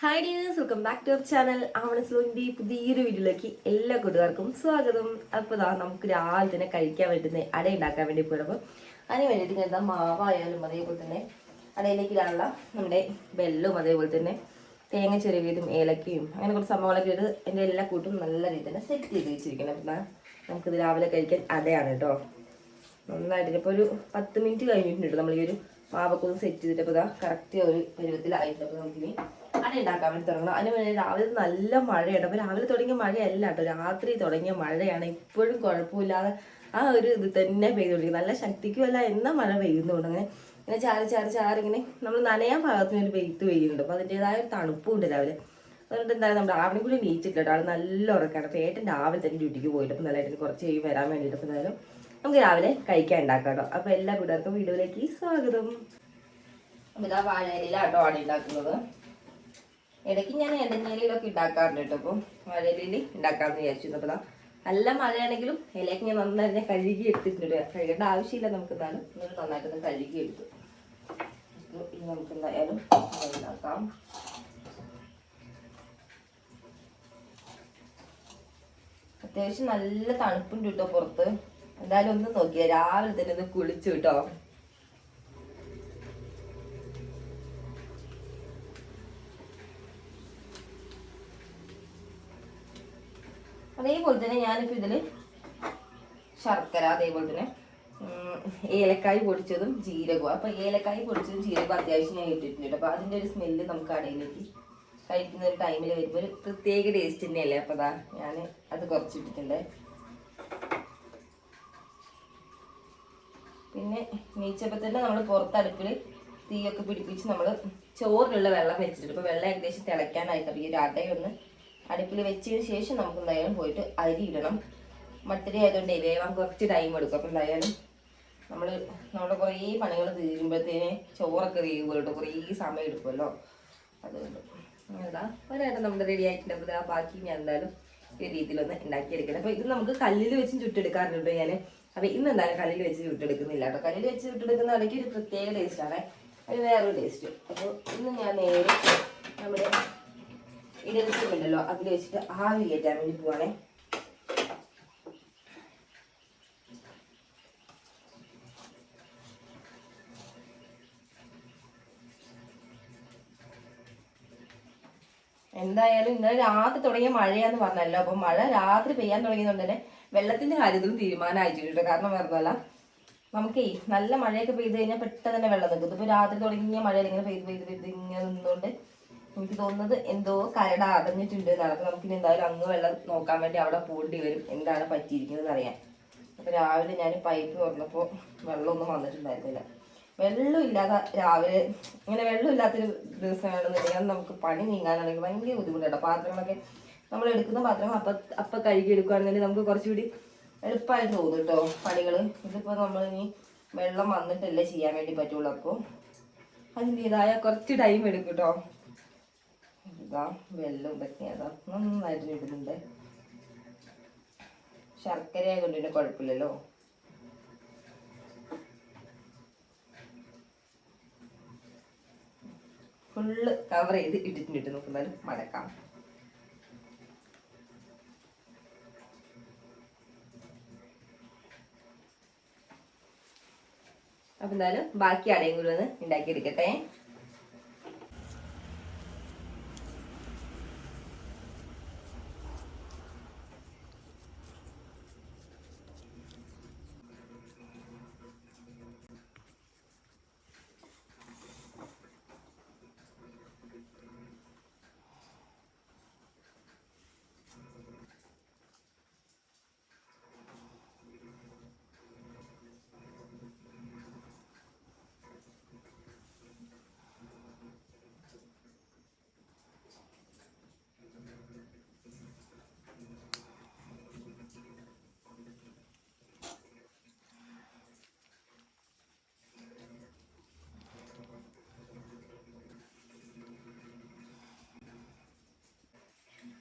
Hi dears welcome back to our channel ആവണസ്ലോന്റെ പുതിയൊരു വീഡിയോയിലേക്ക് എല്ലാ കൂട്ടുകാർക്കും സ്വാഗതം. അപ്പോൾ ഇതാ നമുക്ക് രാവിലെ തന്നെ കഴിക്കാൻ പറ്റുന്ന അട ഉണ്ടാക്കാൻ വേണ്ടി പോയപ്പോൾ അതിന് വേണ്ടിയിട്ട് ഞാൻ എന്താ മാവായാലും അതേപോലെ തന്നെ അടയിലേക്ക് ഇടാനുള്ള നമ്മുടെ വെല്ലവും അതേപോലെ തന്നെ തേങ്ങ ചെരുവിയതും ഏലക്കയും അങ്ങനെ കുറച്ച് സംഭവങ്ങളൊക്കെ ഇട്ട് എന്റെ എല്ലാ കൂട്ടും നല്ല രീതിയിൽ തന്നെ സെറ്റ് ചെയ്ത് വെച്ചിരിക്കണം. അപ്പം നമുക്കിത് രാവിലെ കഴിക്കാൻ അടയാണ് കേട്ടോ. നന്നായിട്ട് ഇപ്പോൾ ഒരു പത്ത് മിനിറ്റ് കഴിഞ്ഞിട്ടുണ്ട്. നമ്മൾ ഈ ഒരു മാവൊക്കെ ഒന്ന് സെറ്റ് ചെയ്തിട്ട് അപ്പോൾ ഇതാ കറക്റ്റ് ഒരു പരുവത്തിലായിട്ടുണ്ട്. അപ്പോൾ നമുക്കിനി അട ഉണ്ടാക്കാൻ വേണ്ടി തുടങ്ങണം. അതിന് വേണ്ടി രാവിലെ നല്ല മഴയുണ്ട് അപ്പോൾ രാവിലെ തുടങ്ങിയ മഴയല്ല കേട്ടോ. രാത്രി തുടങ്ങിയ മഴയാണ്. ഇപ്പോഴും കുഴപ്പമില്ലാതെ ആ ഒരു ഇത് തന്നെ പെയ്തുകൊണ്ടിരിക്കുന്നത് നല്ല ശക്തിക്കുമല്ല എന്ന മഴ പെയ്യുന്നുണ്ട്. അങ്ങനെ ഇങ്ങനെ ചാരി ചാരി ഇങ്ങനെ നമ്മൾ നനയാൻ ഭാഗത്തിന് ഒരു പെയ്ത്ത് പെയ്യുന്നുണ്ട്. അപ്പോൾ അതിന്റെതായ ഒരു തണുപ്പും ഉണ്ട് രാവിലെ. അതുകൊണ്ട് എന്താണ് നമ്മുടെ ആവിനെ കൂടി നീച്ചിട്ടില്ല ആൾ നല്ല ഉറക്കാണ്. അപ്പോൾ ഏട്ടൻ രാവിലെ തന്നെ ഡ്യൂട്ടിക്ക് പോയിട്ട് അപ്പോൾ നല്ല കുറച്ച് കഴിയും വരാൻ വേണ്ടിയിട്ട്. അപ്പോൾ എന്തായാലും നമുക്ക് രാവിലെ കഴിക്കാൻ ഉണ്ടാക്കാം കേട്ടോ. അപ്പോൾ എല്ലാ കൂട്ടുകാർക്കും വീഡിയോയിലേക്ക് സ്വാഗതം. അപ്പോൾ ഇതാ വാഴയിലാട്ടോ ആടി ഉണ്ടാക്കുന്നത്. ഇടയ്ക്ക് ഞാൻ ഇടഞ്ഞേലിയിലൊക്കെ ഉണ്ടാക്കാറുണ്ട് കേട്ടോ അപ്പം. വാഴയിലയിൽ ഉണ്ടാക്കാമെന്ന് വിചാരിച്ചു. അപ്പോൾ നല്ല മഴയാണെങ്കിലും ഇലയൊക്കെ ഞാൻ നന്നായി തന്നെ കഴുകി എടുത്തിട്ടുണ്ട് കഴുകേണ്ട ആവശ്യമില്ല നമുക്ക് എന്തായാലും ഒന്ന് നന്നായിട്ടൊന്ന് കഴുകി എടുത്തു. ഇനി നമുക്ക് എന്തായാലും ഉണ്ടാക്കാം. അത്യാവശ്യം നല്ല തണുപ്പുണ്ട് കേട്ടോ പുറത്ത്. എന്തായാലും ഒന്ന് നോക്കിയ. രാവിലെ തന്നെ ഒന്ന് കുളിച്ചു കേട്ടോ. അതേപോലെ തന്നെ ഞാനിപ്പോൾ ഇതിൽ ശർക്കര അതേപോലെ തന്നെ ഏലക്കായ് പൊടിച്ചതും ജീരകവും. അപ്പൊ ഏലക്കായ് പൊടിച്ചതും ജീരകവും അത്യാവശ്യം ഞാൻ ഇട്ടിട്ടുണ്ട് അപ്പോൾ അതിന്റെ ഒരു സ്മെല്ല് നമുക്ക് അടയിലേക്ക് കഴിക്കുന്ന ഒരു ടൈമിൽ വരുമ്പോൾ ഒരു പ്രത്യേക ടേസ്റ്റ് തന്നെയല്ലേ? അപ്പോൾ അതാ ഞാൻ അത് കുറച്ചിട്ടിട്ടുണ്ട്. പിന്നെ നീച്ചപ്പോൾ നമ്മൾ പുറത്തടുപ്പിൽ തീയൊക്കെ പിടിപ്പിച്ച് നമ്മൾ ചോറിലുള്ള വെള്ളം വെച്ചിട്ടുണ്ട്. ഇപ്പോൾ വെള്ളം ഏകദേശം തിളയ്ക്കാനായിട്ട് ഈ ഒരു അടയൊന്ന് അടുപ്പിൽ വെച്ചതിന് ശേഷം നമുക്ക് എന്തായാലും പോയിട്ട് അരി ഇടണം. മട്ടരി ആയതുകൊണ്ട് വേവാൻ കുറച്ച് ടൈം എടുക്കും. അപ്പോൾ എന്തായാലും നമ്മൾ നമ്മുടെ കുറേ പണികൾ തീരുമ്പോഴത്തേന് ചോറൊക്കെ വേവുമല്ലോ കുറേ സമയം എടുക്കുമല്ലോ അതുകൊണ്ട് അതാ ഒരേട്ടം നമ്മൾ റെഡി ആയിട്ടുണ്ട്. അപ്പോൾ ബാക്കി ഞാൻ എന്തായാലും ഈ രീതിയിലൊന്ന് ഉണ്ടാക്കിയെടുക്കണം അപ്പോൾ ഇത് നമുക്ക് കല്ലിൽ വെച്ചും ചുട്ടെടുക്കാറുണ്ട് ഞാൻ അപ്പോൾ ഇന്ന് എന്തായാലും കല്ലിൽ വെച്ച് ചുട്ടെടുക്കുന്നില്ല കേട്ടോ. കല്ലിൽ വെച്ച് ചുട്ടെടുക്കുന്ന ഇടയ്ക്ക് ഒരു പ്രത്യേക ടേസ്റ്റാണ് അത് വേറൊരു ടേസ്റ്റ് അപ്പോൾ ഇന്ന് ഞാൻ നേരെ നമ്മുടെ ഇടലിച്ചുണ്ടല്ലോ അതിൽ വെച്ചിട്ട് ആവി കയറ്റാൻ വേണ്ടി പോവാണേ. എന്തായാലും ഇന്നലെ രാത്രി തുടങ്ങിയ മഴയാന്ന് പറഞ്ഞല്ലോ. അപ്പൊ മഴ രാത്രി പെയ്യാൻ തുടങ്ങിയതുകൊണ്ട് തന്നെ വെള്ളത്തിന്റെ കാര്യത്തിലും തീരുമാനമായിട്ടുണ്ട്. കാരണം വേറൊന്നുമല്ല നമുക്കേ നല്ല മഴയൊക്കെ പെയ്ത് കഴിഞ്ഞാൽ പെട്ടെന്ന് തന്നെ വെള്ളം നിൽക്കും. ഇപ്പൊ രാത്രി തുടങ്ങിയ മഴ ഇങ്ങനെ പെയ്ത് പെയ്ത് പെയ്ത് ഇങ്ങനെ നിന്നുകൊണ്ട് എനിക്ക് തോന്നുന്നത് എന്തോ കരട് അടഞ്ഞിട്ടുണ്ട് എന്നാണ്. അപ്പൊ നമുക്കിനി എന്തായാലും അങ്ങ് വെള്ളം നോക്കാൻ വേണ്ടി അവിടെ പോകേണ്ടി വരും. എന്താണ് പറ്റിയിരിക്കുന്നത് അറിയാൻ. അപ്പൊ രാവിലെ ഞാൻ പൈപ്പ് തുറന്നപ്പോൾ വെള്ളമൊന്നും വന്നിട്ടുണ്ടായിരുന്നില്ല. വെള്ളം ഇല്ലാതെ രാവിലെ ഇങ്ങനെ വെള്ളം ഇല്ലാത്തൊരു ദിവസമാണെന്നുണ്ടെങ്കിൽ നമുക്ക് പണി നീങ്ങാനാണെങ്കിൽ ഭയങ്കര ബുദ്ധിമുട്ടാണ് പാത്രങ്ങളൊക്കെ നമ്മൾ എടുക്കുന്ന പാത്രങ്ങൾ അപ്പ അപ്പ കഴുകി എടുക്കുകയാണെന്നുണ്ടെങ്കിൽ നമുക്ക് കുറച്ചുകൂടി എളുപ്പമായിട്ട് തോന്നും കേട്ടോ പണികൾ. ഇതിപ്പോ നമ്മൾ ഇനി വെള്ളം വന്നിട്ടല്ലേ ചെയ്യാൻ വേണ്ടി പറ്റുള്ളൂ. അപ്പോൾ അതിന്റെതായ കുറച്ച് ടൈം എടുക്കും കേട്ടോ. ഇതാ വെള്ളം ഇതൊക്കെ നന്നായിട്ട് ഇടുന്നുണ്ട്. ശർക്കര ആയതുകൊണ്ട് പിന്നെ കുഴപ്പമില്ലല്ലോ. ഫുള്ള് കവർ ചെയ്ത് ഇട്ടിട്ടുണ്ട് നമുക്ക് എന്തായാലും മടക്കാം. അപ്പൊ എന്തായാലും ബാക്കി അടയും കൂടി ഒന്ന് ഉണ്ടാക്കിയെടുക്കട്ടെ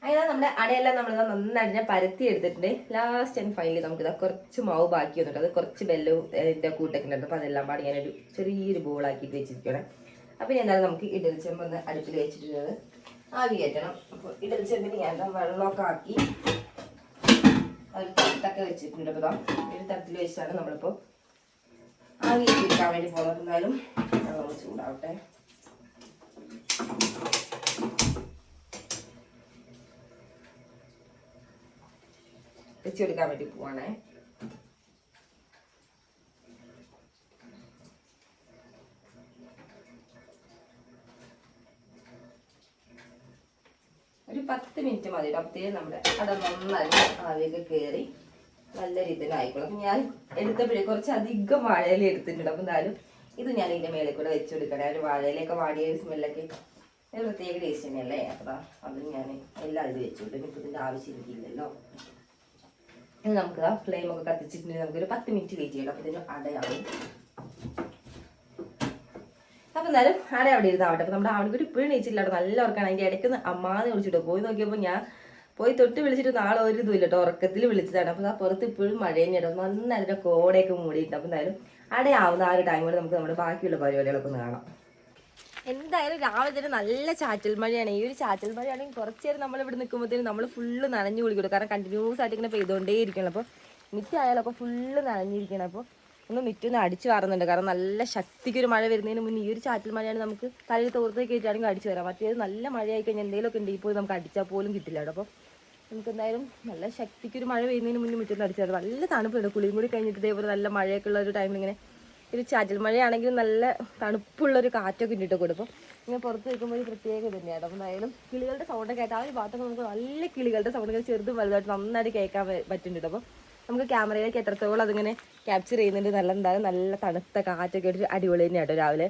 അങ്ങനെ നമ്മുടെ അടയെല്ലാം നമ്മൾ നന്നായിട്ട് ഞാൻ പരത്തി എടുത്തിട്ടുണ്ട് ലാസ്റ്റ് ആൻഡ് ഫൈനലി നമുക്ക് ഇതാ കുറച്ച് മാവ് ബാക്കി വന്നിട്ട് അത് കുറച്ച് ബെല്ലവും ഇതിന്റെ കൂട്ടൊക്കെ ഉണ്ട്. അപ്പോൾ അതെല്ലാം പാടി ഞാനൊരു ചെറിയൊരു ബോളാക്കിയിട്ട് വെച്ചിരിക്കണം അപ്പോൾ ഇനി എന്തായാലും നമുക്ക് ഇഡലി ചെമ്പ് ഒന്ന് അടുപ്പിൽ വെച്ചിട്ടുള്ളത് ആവി കയറ്റണം. അപ്പോൾ ഇഡലി ചെമ്പിന് ഞാൻ വെള്ളമൊക്കെ ആക്കി ഒരു തട്ടൊക്കെ വെച്ചിട്ടുണ്ട്. അപ്പോൾ ഒരു തട്ടിൽ വെച്ചാണ് നമ്മളിപ്പോൾ ആവി കയറ്റിയെടുക്കാൻ വേണ്ടി പോകുന്നത്. വെള്ളം ചൂടാവട്ടെ. വെച്ചെടുക്കാൻ വേണ്ടി പോവാണേ. ഒരു പത്ത് മിനിറ്റ് മതി അപ്പത്തേ നമ്മുടെ അട നന്നായി ആവിയൊക്കെ കയറി നല്ല രീതിയിൽ ആയിക്കോളും. അപ്പം ഞാൻ എടുത്തപ്പോഴേ കുറച്ച് അധികം വാഴയില എടുത്തിട്ടുണ്ട്. അപ്പം എന്തായാലും ഇത് ഞാൻ ഇതിന്റെ മേലെ കൂടെ വെച്ച് കൊടുക്കണേ ഒരു വാഴയിലൊക്കെ വാടിയ സ്മെല്ലൊക്കെ ഒരു പ്രത്യേക ടേസ്റ്റ് തന്നെയല്ലേ? അപ്പം അതും ഞാൻ എല്ലാം ഇത് വെച്ച് കൊടുക്കും ഇതിന്റെ ആവശ്യം എനിക്കില്ലല്ലോ ഇനി നമുക്ക് ആ ഫ്ലെയിം ഒക്കെ കത്തിച്ചിട്ടുണ്ടെങ്കിൽ നമുക്കൊരു പത്ത് മിനിറ്റ് വെയിറ്റ് ചെയ്യണം. അപ്പം ഇതിന് അടയാവും. അപ്പം എന്നാലും ആടെ അവിടെ ഇരുന്നാവട്ടെ അപ്പം നമ്മുടെ ആവണിക്കൂടി ഇപ്പോഴും നീച്ചില്ല അവിടെ നല്ല ഉറക്കാണ്. അതിന്റെ ഇടയ്ക്ക് അമ്മാന്ന് വിളിച്ചിട്ട്. പോയി നോക്കിയപ്പോൾ ഞാൻ പോയി തൊട്ട് വിളിച്ചിട്ട് നാളെ ഒരു ഇതും ഇല്ലട്ടോ ഉറക്കത്തിൽ വിളിച്ചതാണ്. അപ്പോൾ ആ പുറത്ത് ഇപ്പോഴും മഴ തന്നെയാണ് നന്നായി അതിന്റെ കോടയൊക്കെ മൂടിയിട്ടുണ്ട്. അപ്പൊ എന്തായാലും അവിടെ ആവുന്ന ആ ഒരു ടൈമിൽ നമുക്ക് നമ്മുടെ ബാക്കിയുള്ള പരിപാടികളൊക്കെ ഒന്ന് കാണാം. എന്തായാലും രാവിലെ തന്നെ നല്ല ചാറ്റൽ മഴയാണ്. ഈ ഒരു ചാറ്റൽ മഴയാണെങ്കിൽ കുറച്ച് നേരം നമ്മൾ ഇവിടെ നിൽക്കുമ്പോഴത്തേനും നമ്മൾ ഫുള്ള് നനഞ്ഞു കുളിക്കണം കാരണം കണ്ടിന്യൂസ് ആയിട്ട് ഇങ്ങനെ പെയ്തുകൊണ്ടേ ഇരിക്കണം അപ്പോൾ മിറ്റായാലും അപ്പോൾ ഫുള്ള് നനഞ്ഞിരിക്കണം അപ്പോൾ ഒന്ന് മിറ്റൊന്ന് അടിച്ചു വാറുന്നുണ്ട് കാരണം നല്ല ശക്തിക്ക് ഒരു മഴ വരുന്നതിന് മുന്നേ ഈ ഒരു ചാറ്റൽ മഴയാണ് നമുക്ക് തലയിൽ തോർത്ത് കയറ്റിയാണെങ്കിൽ അടിച്ചു വരാം. മറ്റേത് നല്ല മഴയായി കഴിഞ്ഞാൽ എന്തെങ്കിലുമൊക്കെ ഉണ്ടെങ്കിൽ പോയി നമുക്ക് അടിച്ചാൽ പോലും കിട്ടില്ല അവിടെ അപ്പോൾ നമുക്ക് എന്തായാലും നല്ല ശക്തിക്ക് ഒരു മഴ വരുന്നതിന് മുന്നേ മിറ്റൊന്ന് അടിച്ചു വരാം. നല്ല തണുപ്പുണ്ട്. കുളിയും കൂടി കഴിഞ്ഞിട്ട് ഇതേപോലെ നല്ല മഴയൊക്കെ ഉള്ള ഒരു ടൈമിൽ ഇങ്ങനെ ഒരു ചാറ്റൽ മഴയാണെങ്കിൽ നല്ല തണുപ്പുള്ളൊരു കാറ്റൊക്കെ ഇട്ടിട്ട് കൊടുക്കും. ഇങ്ങനെ പുറത്ത് നിൽക്കുമ്പോൾ ഒരു പ്രത്യേക തന്നെയാണ് അപ്പം എന്തായാലും കിളികളുടെ സൗണ്ട് കേട്ടാൽ ഒരു ഭാഗത്തൊക്കെ നമുക്ക് നല്ല കിളികളുടെ സൗണ്ട് സൗണ്ടൊക്കെ ചെറുതും വലുതായിട്ട് നന്നായിട്ട് കേൾക്കാൻ പറ്റുന്നുണ്ട്. അപ്പം നമുക്ക് ക്യാമറയിലേക്ക് എത്രത്തോളം അതിങ്ങനെ ക്യാപ്ചർ ചെയ്യുന്നുണ്ട് നല്ല എന്തായാലും നല്ല തണുത്ത കാറ്റൊക്കെ ഒരു അടിപൊളി തന്നെയാട്ടോ രാവിലെ.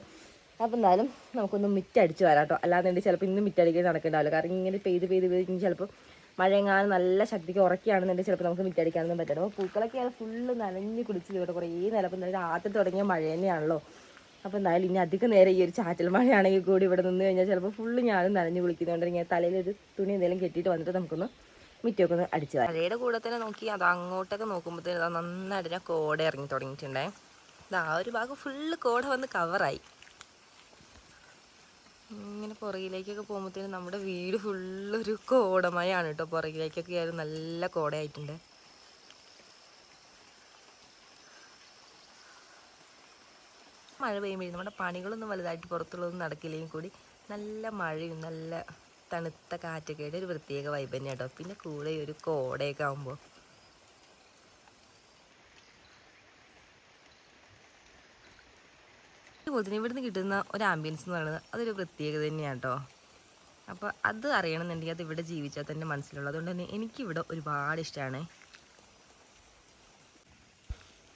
അപ്പോൾ എന്തായാലും നമുക്കൊന്ന് മിറ്റടിച്ച് വരാം കേട്ടോ. അല്ലാന്നുണ്ടെങ്കിൽ ചിലപ്പോൾ ഇന്ന് മിറ്റടിക്കാൻ നടക്കണ്ടാവില്ല. കാരണം ഇങ്ങനെ പെയ്ത് പെയ്ത് പെയ്ത് ചിലപ്പോൾ മഴയെങ്ങാനും നല്ല ശക്തിക്ക് ഉറക്കുകയാണെന്നുണ്ടെങ്കിൽ ചിലപ്പോൾ നമുക്ക് മിറ്റടിക്കാനൊന്നും പറ്റില്ല. അപ്പോൾ പൂക്കളൊക്കെയാണ് ഫുള്ള് നനഞ്ഞ് കുളിച്ച് ഇവിടെ കുറേ നിലപ്പം നല്ല രാത്രി തുടങ്ങിയ മഴ തന്നെയാണല്ലോ. അപ്പോൾ എന്തായാലും ഇനി അധികം നേരം ഈ ഒരു ചാറ്റൽ മഴയാണെങ്കിൽ കൂടി ഇവിടെ നിന്ന് കഴിഞ്ഞാൽ ചിലപ്പോൾ ഫുള്ള് ഞാനും നനഞ്ഞ് കുളിക്കുന്നുണ്ട് തലയിൽ ഒരു തുണി എന്തെങ്കിലും കെട്ടിയിട്ട് വന്നിട്ട് നമുക്കൊന്ന് മിറ്റൊക്കെ ഒന്ന് അടിച്ചു മഴയുടെ കൂടെ തന്നെ നോക്കി അത് അങ്ങോട്ടൊക്കെ നോക്കുമ്പോഴത്തേനും അത് നന്നായിട്ട് ഞാൻ കോട ഇറങ്ങി തുടങ്ങിയിട്ടുണ്ടേ. ആ ഒരു ഭാഗം ഫുള്ള് കോട വന്ന് കവറായി ഇങ്ങനെ പുറകിലേക്കൊക്കെ പോകുമ്പോഴത്തേനും നമ്മുടെ വീട് ഫുള്ളൊരു കോടമയാണ് കേട്ടോ. പുറകിലേക്കൊക്കെ ആയാലും നല്ല കോടയായിട്ടുണ്ട്. മഴ പെയ്യുമ്പോഴും നമ്മുടെ പണികളൊന്നും വലുതായിട്ട് പുറത്തുള്ളതൊന്നും നടക്കില്ലെങ്കിൽ കൂടി നല്ല മഴയും നല്ല തണുത്ത കാറ്റൊക്കെ ആയിട്ട് ഒരു പ്രത്യേക വൈബ് തന്നെയാണ് കേട്ടോ. പിന്നെ കൂടെ ഒരു കോടയൊക്കെ ആകുമ്പോൾ അതുപോലെ തന്നെ ഇവിടുന്ന് കിട്ടുന്ന ഒരു ആംബിയൻസ് എന്ന് പറയുന്നത് അതൊരു പ്രത്യേകത തന്നെയാണ് കേട്ടോ അപ്പോൾ അത് അറിയണമെന്നുണ്ടെങ്കിൽ അത് ഇവിടെ ജീവിച്ചാൽ തന്നെ മനസ്സിലുള്ളൂ അതുകൊണ്ട് തന്നെ എനിക്കിവിടെ ഒരുപാട് ഇഷ്ടമാണ്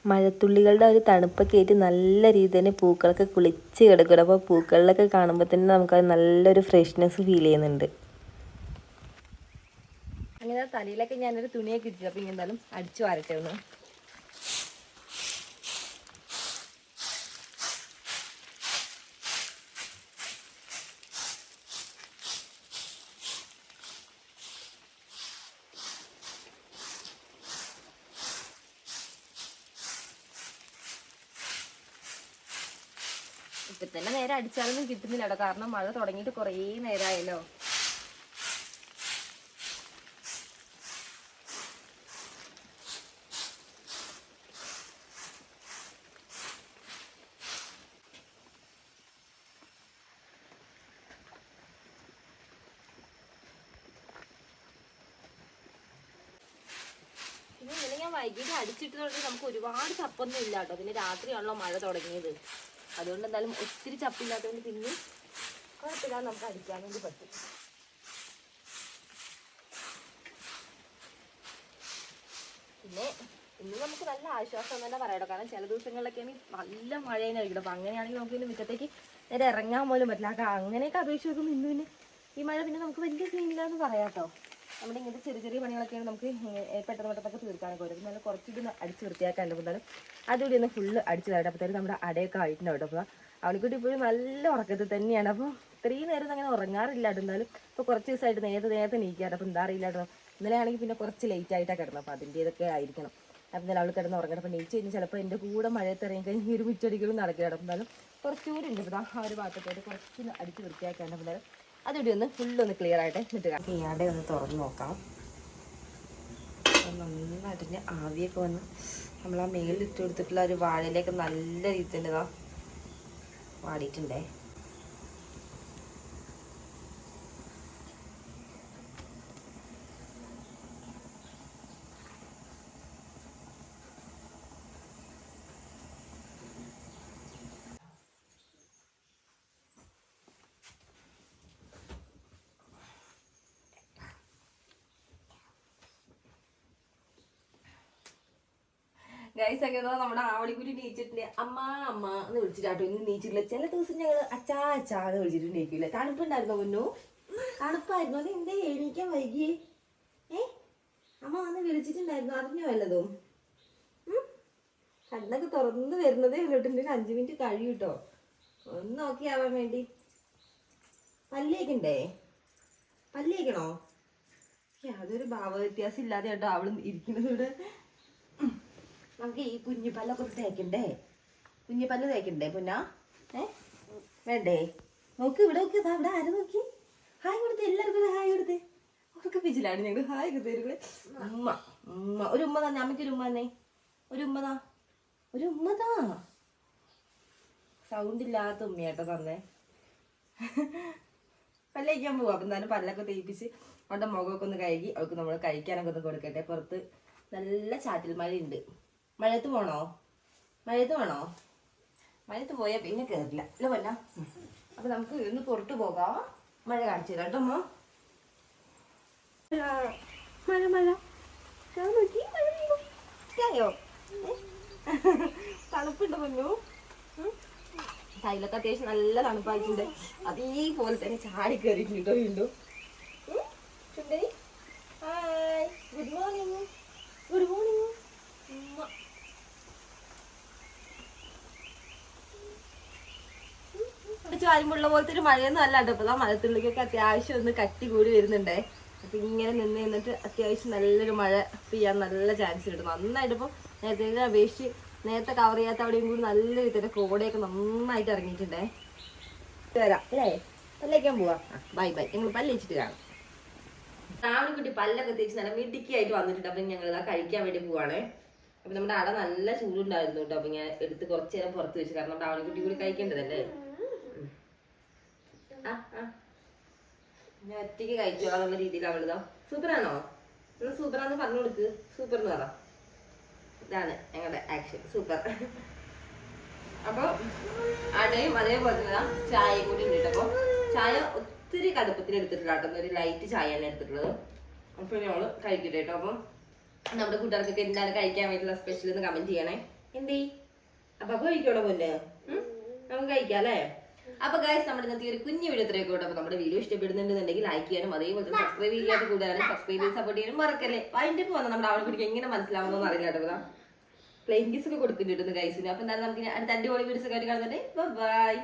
മഴത്തുള്ളികളുടെ ഒരു തണുപ്പൊക്കെ ആയിട്ട് നല്ല രീതിയിൽ തന്നെ പൂക്കളൊക്കെ കുളിച്ച് കിടക്കണം അപ്പോൾ പൂക്കളിലൊക്കെ കാണുമ്പോൾ തന്നെ നമുക്കത് നല്ലൊരു ഫ്രഷ്നെസ് ഫീൽ ചെയ്യുന്നുണ്ട്. അങ്ങനെ തലയിലൊക്കെ ഞാനൊരു തുണിയൊക്കെ ഇട്ടിട്ട് അപ്പോൾ ഇനി എന്തായാലും അടിച്ചു വരട്ടെ ഒന്ന്. തന്നെ നേരെ അടിച്ചാലൊന്നും കിട്ടുന്നില്ല കേട്ടോ കാരണം മഴ തുടങ്ങിയിട്ട് കുറേ നേരമായല്ലോ ഇന്നലെ ഞാൻ വൈകിട്ട് അടിച്ചിട്ടതുകൊണ്ട് നമുക്ക് ഒരുപാട് ചപ്പൊന്നും ഇല്ല കേട്ടോ പിന്നെ രാത്രിയാണല്ലോ മഴ തുടങ്ങിയത്. അതുകൊണ്ട് എന്തായാലും ഒത്തിരി ചപ്പില്ലാത്തതുകൊണ്ട് പിന്നെ കുഴപ്പമില്ലാതെ നമുക്ക് അടിക്കാൻ വേണ്ടി പറ്റും. പിന്നെ ഇന്ന് നമുക്ക് നല്ല ആശ്വാസം തന്നെ പറയാം കാരണം ചില ദിവസങ്ങളിലൊക്കെ നല്ല മഴ തന്നെ ആയിരിക്കും അപ്പൊ അങ്ങനെയാണെങ്കിൽ നമുക്ക് ഇന്ന് മുറ്റത്തേക്ക് നേരെ ഇറങ്ങാൻ പോലും പറ്റില്ല. അങ്ങനെയൊക്കെ അപേക്ഷിച്ച് നോക്കുമ്പോൾ ഇന്ന് പിന്നെ ഈ മഴ പിന്നെ നമുക്ക് വലിയ സീനില്ല എന്ന് പറയാം കേട്ടോ. നമ്മുടെ ഇങ്ങനത്തെ ചെറിയ ചെറിയ പണികളൊക്കെയാണ് നമുക്ക് പെട്ടെന്ന് പെട്ടെന്നൊക്കെ തീർക്കാനൊക്കെ വരും നല്ല കുറച്ചുകൂടി അടിച്ച് വൃത്തിയാക്കാണ്ട് അപ്പോൾ അതുകൂടി ഒന്ന് ഫുള്ള് അടിച്ച് തരട്ടെ അപ്പോഴത്തേക്കും നമ്മുടെ അടയൊക്കെ ആയിട്ടുണ്ടാവും കേട്ടോ. അപ്പോൾ അവളിക്കുട്ടി ഇപ്പോഴും നല്ല ഉറക്കത്തിൽ തന്നെയാണ്. അപ്പോൾ ഇത്രയും നേരം അങ്ങനെ ഉറങ്ങാറില്ല എന്നാലും. ഇപ്പോൾ കുറച്ച് ദിവസമായിട്ട് നേരത്തെ നേരത്തെ നീക്കാറ് അപ്പോൾ എന്താ അറിയില്ല കേട്ടോ. ഇന്നലെ ആണെങ്കിൽ പിന്നെ കുറച്ച് ലേറ്റ് ആയിട്ടാണ് കിടന്നത്. അപ്പോൾ അതിന്റെതൊക്കെ ആയിരിക്കണം. അപ്പം എന്തായാലും അവൾ കിടന്ന് ഉറങ്ങണം. അപ്പോൾ നീച്ച് കഴിഞ്ഞാൽ ചിലപ്പോൾ എന്റെ കൂടെ മഴയത്ത് ഇറങ്ങി കഴിഞ്ഞാൽ ഈ ഒരു മുറ്റടിക്കലും നടക്കില്ല അപ്പം എന്തായാലും കുറച്ചുകൂടി ഉണ്ട്. ദാ ആ ഒരു ഭാഗത്തൊക്കെ കുറച്ച് അടിച്ച് വൃത്തിയാക്കാണ്ട് അപ്പോൾ അതുകൂടി ഒന്ന് ഫുള്ളൊന്ന് ക്ലിയർ ആയിട്ട് ഈ അട ഒന്ന് തുറന്ന് നോക്കാം. നന്നായിട്ട് ആവിയൊക്കെ വന്ന് നമ്മൾ ആ മേളിൽ ഇട്ടു കൊടുത്തിട്ടുള്ള ഒരു വാഴയിലേക്ക് നല്ല രീതിയിൽ ഇതാ വാടിയിട്ടുണ്ടേ. ഗൈസ് ഇതാ നമ്മുടെ ആവളിക്കുരി നീച്ചിട്ടുണ്ട് അമ്മ അമ്മ എന്ന് വിളിച്ചിട്ടാട്ടോ ഇന്ന് നീച്ചിട്ടില്ല ചില ദിവസം ഞങ്ങൾ അച്ചാ അച്ചാ എന്ന് വിളിച്ചിട്ട് നീക്കില്ല? തണുപ്പുണ്ടായിരുന്നോ മുന്നു തണുപ്പായിരുന്നു? അത് എന്തേ എണീക്കാൻ വൈകി? ഏ? അമ്മ വന്ന് വിളിച്ചിട്ടുണ്ടായിരുന്നു. അറിഞ്ഞോ വല്ലതും? കണ്ണൊക്കെ തുറന്ന് വരുന്നതേ ഉള്ളൂട്ടുണ്ട് അഞ്ചു മിനിറ്റ് കഴിയും കേട്ടോ. ഒന്ന് നോക്കി ആവാൻ വേണ്ടി. പല്ലേക്കണ്ടേ പല്ലേക്കണോ യാതൊരു ഭാവവ്യത്യാസം ഇല്ലാതെ കേട്ടോ അവൾ ഇരിക്കുന്നത്. നമുക്ക് ഈ കുഞ്ഞിപ്പല്ലൊക്കെ തേക്കണ്ടേ? കുഞ്ഞിപ്പല്ല് പല്ല് തേക്കണ്ടേ പുന്ന? ഏ? വേണ്ടേ? നോക്ക് ഇവിടെ നോക്കി അവിടെ ആരും നോക്കി? ഹായ് കൊടുത്തേ എല്ലാവർക്കും ഹായ് കൊടുത്തേ. അവർക്ക് പിജിലാണ് ഞങ്ങൾ ഹായ് തരുക ഉമ്മ ഉമ്മ. ഒരു ഉമ്മ തന്നെ അമ്മയ്ക്ക് ഒരു ഉമ്മ തന്നെ. ഒരു ഉമ്മതാ ഒരു ഉമ്മതാ സൗണ്ട് ഇല്ലാത്ത ഉമ്മയാട്ടോ തന്നെ. പല്ലേക്കാൻ പോവാം. അപ്പം തന്നെ പല്ലൊക്കെ തേപ്പിച്ച് അവളുടെ മുഖമൊക്കെ ഒന്ന് കഴുകി അവൾക്ക് നമ്മൾ കഴിക്കാനൊക്കെ ഒന്ന് കൊടുക്കട്ടെ. പുറത്ത് നല്ല ചാറ്റൽ മഴയുണ്ട് മഴയത്ത് പോണോ? മഴയത്ത് വേണോ മഴയത്ത് പോയാൽ പിന്നെ കയറില്ല അല്ല വല്ല അപ്പം നമുക്ക് ഇന്ന് പുറത്ത് പോകാം. മഴ കാണിച്ചു തരാം കേട്ടോ അമ്മ. മഴ മഴ. നോക്കി മഴ? തണുപ്പുണ്ട് പൊന്നു. ഉം. അത്യാവശ്യം നല്ല തണുപ്പായിട്ടുണ്ട്. അതേപോലെ തന്നെ ചാടി കയറിയിട്ടുണ്ട് കേട്ടോ വീണ്ടും. Hi. Good morning. Good morning. ചാരുമ്പുള്ള പോലത്തെ ഒരു മഴയൊന്നും അല്ല കേട്ടോ. ഇപ്പൊ മഴത്തുള്ളിക്കൊക്കെ അത്യാവശ്യം ഒന്ന് കട്ടി കൂടി വരുന്നുണ്ടേ. അപ്പൊ ഇങ്ങനെ നിന്ന് നിന്നിട്ട് അത്യാവശ്യം നല്ലൊരു മഴ പെയ്യാൻ നല്ല ചാൻസ് കിട്ടും. നന്നായിട്ട് ഇപ്പൊ നേരത്തെ അപേക്ഷിച്ച് നേരത്തെ കവർ ചെയ്യാത്ത അവിടെയും കൂടി നല്ല രീതിയിൽ കോടയൊക്കെ നന്നായിട്ട് ഇറങ്ങിയിട്ടുണ്ടേ. വരാം. അല്ലേ? പല്ലേക്കാൻ പോവാ. ബൈ ബൈ ഞങ്ങൾ പല്ലേച്ചിട്ട് കാണാം. രാവിലെ പല്ലൊക്കെ തേച്ച് നല്ല മിടുക്കി ആയിട്ട് വന്നിട്ടുണ്ട്. അപ്പൊ ഞങ്ങൾ ഇതാ കഴിക്കാൻ വേണ്ടി പോവാണ്. അപ്പൊ നമ്മുടെ അട നല്ല ചൂടുണ്ടായിരുന്നു കേട്ടോ. അപ്പൊ ഞാൻ എടുത്ത് കുറച്ച് നേരം പുറത്ത് വെച്ചു. കാരണം നമ്മുടെ ആവണിക്കുട്ടി കൂടി കഴിക്കേണ്ടതല്ലേ. ആ ആ ഞാൻ ഒറ്റയ്ക്ക് കഴിച്ചോളാം എന്നുള്ള രീതിയിൽ അവളിതാ സൂപ്പറാണോ? എന്നാ സൂപ്പറാന്ന് പറഞ്ഞു കൊടുക്ക്. സൂപ്പർ എന്ന് പറ. ഇതാണ് ഞങ്ങളുടെ ആക്ഷൻ സൂപ്പർ. അപ്പോൾ അടയും അതേപോലെ തന്നെ ചായയും കൂടി ഉണ്ട് അപ്പോൾ ചായ ഒത്തിരി കടുപ്പത്തിൽ എടുത്തിട്ടില്ല കേട്ടോ. ഒരു ലൈറ്റ് ചായയാണ് എടുത്തിട്ടുള്ളത്. അപ്പോൾ ഞങ്ങൾ കഴിക്കട്ടെ കേട്ടോ. അപ്പം നമ്മുടെ കൂട്ടുകാർക്കൊക്കെ എന്താണ് കഴിക്കാൻ വേണ്ടിയിട്ടുള്ള സ്പെഷ്യൽ എന്ന് കമന്റ് ചെയ്യണേ. എന്തേ അപ്പം മുന്നേ ഉം? നമുക്ക് കഴിക്കാം അല്ലേ? അപ്പൊ ഗൈസ് നമ്മുടെ ഇന്നത്തെ ഒരു കുഞ്ഞു വീഡിയോ ഇത്രയൊക്കെ കൂടെ അപ്പൊ നമ്മുടെ വീഡിയോ ഇഷ്ടപ്പെടുന്നുണ്ടെന്നുണ്ടെങ്കിൽ ലൈക്ക് ചെയ്യാനും അതേപോലെ സബ്സ്ക്രൈബ് ചെയ്യാത്ത കൂടാനും സബ്സ്ക്രൈബ് ചെയ്ത് സപ്പോർട്ട് ചെയ്യാനും മറക്കല്ലേ? അതിന്റെ വന്ന നമ്മുടെ അവളെ കുടിക്കാൻ എങ്ങനെ മനസ്സിലാവുന്നോ അറിയില്ല കേട്ടോ. പ്ലെയിൻ കിസ് ഒക്കെ കൊടുക്കുന്നുണ്ട് ഗൈസിന് അപ്പൊ എന്തായാലും നമുക്ക് അടുത്ത അടിപൊളി വീഡിയോസ് ഒക്കെ ആയിട്ട് ബൈ